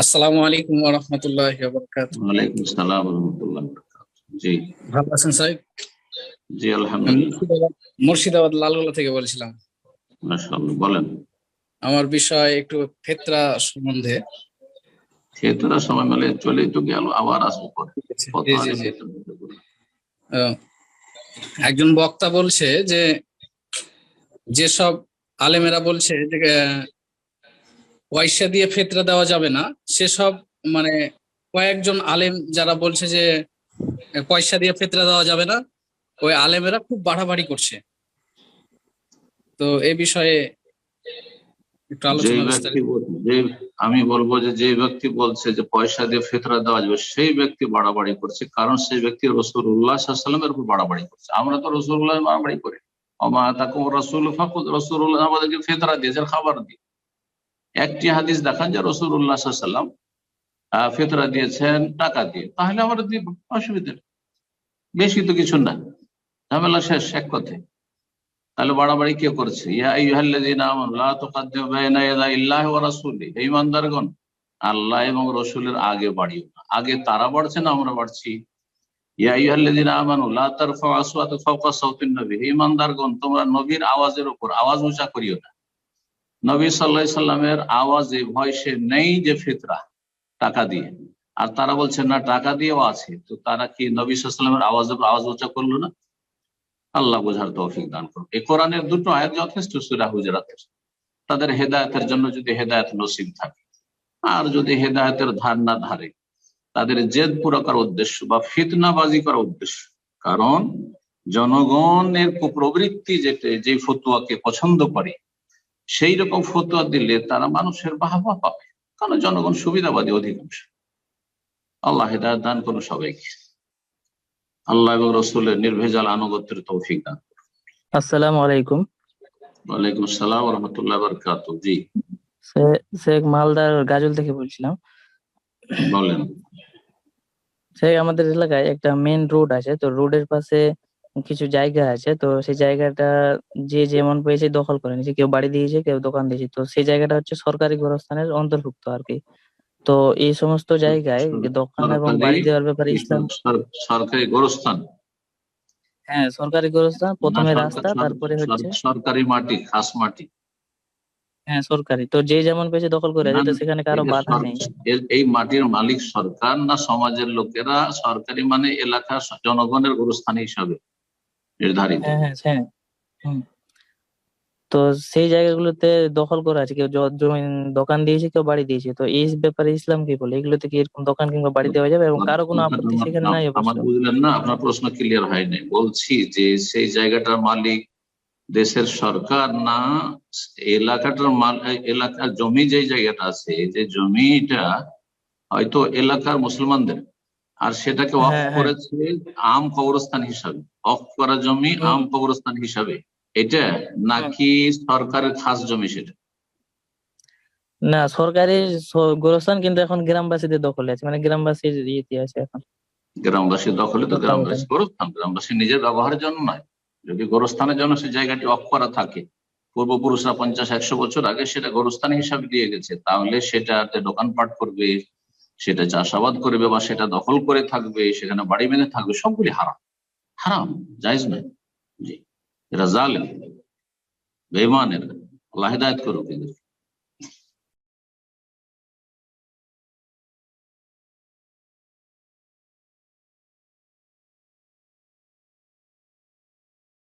আসসালামু আলাইকুম ওয়া রাহমাতুল্লাহি ওয়া বারাকাতুহু। ওয়ালাইকুম আসসালাম রহমতুল্লাহ জি। ভালো আছেন স্যার জি আলহামদুলিল্লাহ। মুর্শিদাবাদ লালগোলা থেকে বলছিলাম। মাশাআল্লাহ বলেন। আমার বিষয় একটু ফেতরা সম্বন্ধে। ক্ষেত্রে সময় মেলে চলে তো গেল আবার আসব একজন বক্তা বলছে যে যেসব আলেমেরা বলছে যে পয়সা দিয়ে ফেতরা দেওয়া যাবে না। সেসব মানে কয়েকজন আলেম যারা বলছে যে পয়সা দিয়ে ফেতরা দেওয়া যাবে না ওই আলেমেরা খুব বাড়াবাড়ি করছে। তো এ বিষয়ে একটু আলোচনা আমি বলব যে যে ব্যক্তি বলছে যে পয়সা দিয়ে ফেতরা দেওয়া যাবে সেই ব্যক্তি বাড়াবাড়ি করছে কারণ সেই ব্যক্তি রসুল্লাহ সাল্লামের উপর বাড়াবাড়ি করছে। আমরা তো রসুল্লাহ বাড়াবাড়ি করি। অমা তাকে রসুল ফাকুদ রসুল্লাহ আমাদেরকে ফেতরা দিয়েছেন খাবার দিয়ে। একটি হাদিস দেখান যে রসুল্লাহ সাল্লাম ফেতরা দিয়েছেন, টাকা দিয়ে। তাহলে আমরা অসুবিধা নেই। বেশি তো কিছু না। ঝামেলা শেষ, এক কথায়। তাহলে বাড়াবাড়ি কে করছে? আল্লাহ এবং রসুলের আগে বাড়িও না। আগে তারা বাড়ছে না আমরা বাড়ছি। ঈমানদারগণ তোমরা নবীর আওয়াজের উপর আওয়াজ উঁচা করিও না। নবী আলাইহি সাল্লামের আওয়াজে ভয়সে নেই যে ফিতরা, টাকা দিয়ে। আর তারা বলছে, না, টাকা দিয়েও আছে। তো তারা কি নবী সাল্লামের আওয়াজের উপর আওয়াজ উঁচা করল না? আল্লাহ বোঝার তৌফিক দান করুন এই কোরআনের দুটো আয়াত যথেষ্ট, সুরা হুজরাতের। তাদের হেদায়তের জন্য যদি হেদায়ত নসিব থাকে, আর যদি হেদায়তের ধার না ধারে, তাদের জেদ পুরো করার উদ্দেশ্য বা ফিতনাবাজি করার উদ্দেশ্য। কারণ জনগণের কুপ্রবৃত্তি যেটা যে ফতুয়াকে পছন্দ করে সেই রকম ফতুয়া দিলে তারা মানুষের বাহবা পাবে। কারণ জনগণ সুবিধাবাদী অধিকাংশ। আল্লাহ হেদায়ত দান করুন সবাইকে। আল্লাহ এবং রসুলের নির্ভেজাল আনুগত্যের তৌফিক দান। আসসালামু আলাইকুম। ওয়ালাইকুম আসসালাম রহমতুল্লাহ বরকাত। জি। সে- শেখ মালদার গাজল থেকে বলছিলাম। বলেন। সে আমাদের এলাকায় একটা মেন রোড আছে। তো রোডের পাশে কিছু জায়গা আছে। তো সেই জায়গাটা যে যেমন পেয়েছে দখল করে নিয়েছে। কেউ বাড়ি দিয়েছে কেউ দোকান দিয়েছে। তো সেই জায়গাটা হচ্ছে সরকারি গোরস্থানের অন্তর্ভুক্ত আর কি তো এই সমস্ত জায়গায় দোকান এবং বাড়ি দেওয়ার ব্যাপারে ইসলাম সরকারি গোরস্থান। হ্যাঁ সরকারি গোরস্থান প্রথমে রাস্তা তারপরে হচ্ছে সরকারি মাটি খাস মাটি। হ্যাঁ সরকারি। তো যে যেমন পেয়েছে দখল করে যাতে সেখানে কারও বাধা নেই। এই মাটির মালিক সরকার না সমাজের লোকেরা সরকারি মানে এলাকা জনগণের গোরস্থান হিসাবে। নির্ধারিত। হ্যাঁ হ্যাঁ হ্যাঁ। তো সেই জায়গাগুলোতে দখল করা আছে কেউ জমি দোকান দিয়েছে কেউ বাড়ি দিয়েছে। তো এই ব্যাপারে ইসলাম কি বলে? এগুলোতে কি এরকম দোকান কিংবা বাড়ি দেওয়া যাবে? এবং কারও কোনো আপত্তি সেখানে নাই আমার বুঝলেন না আপনার প্রশ্ন ক্লিয়ার হয়নি বলছি যে সেই জায়গাটার মালিক দেশের সরকার না এলাকাটার মাল এলাকার জমি যে জায়গাটা আছে যে জমিটা হয়তো এলাকার মুসলমানদের আর সেটাকে অফ হ্যাঁ, হ্যাঁ। করেছে আম কবরস্থান হিসাবে। অফ করা জমি আম কবরস্থান হিসাবে। এটা নাকি সরকারের খাস জমি সেটা? না সরকারি গোরস্থান কিন্তু এখন গ্রামবাসীদের দখলে আছে। মানে গ্রামবাসীর ইয়েতে আছে এখন। গ্রামবাসী দখলে তো গ্রামবাসী গোরস্থান। গ্রামবাসী নিজের ব্যবহারের জন্য নয়। যদি গোরস্থানের জন্য সেই জায়গাটি অফ করা থাকে পূর্বপুরুষরা পঞ্চাশ একশো বছর আগে সেটা গোরস্থান হিসাবে দিয়ে গেছে তাহলে সেটাতে দোকানপাট করবে সেটা চাষাবাদ করবে বা সেটা দখল করে থাকবে, সেখানে বাড়ি মেনে থাকবে, সবগুলি হারাম। হারাম, জায়জ নয়। জি, এরা জালেম বেমানের আল্লাহ হেদায়ত করুক এদের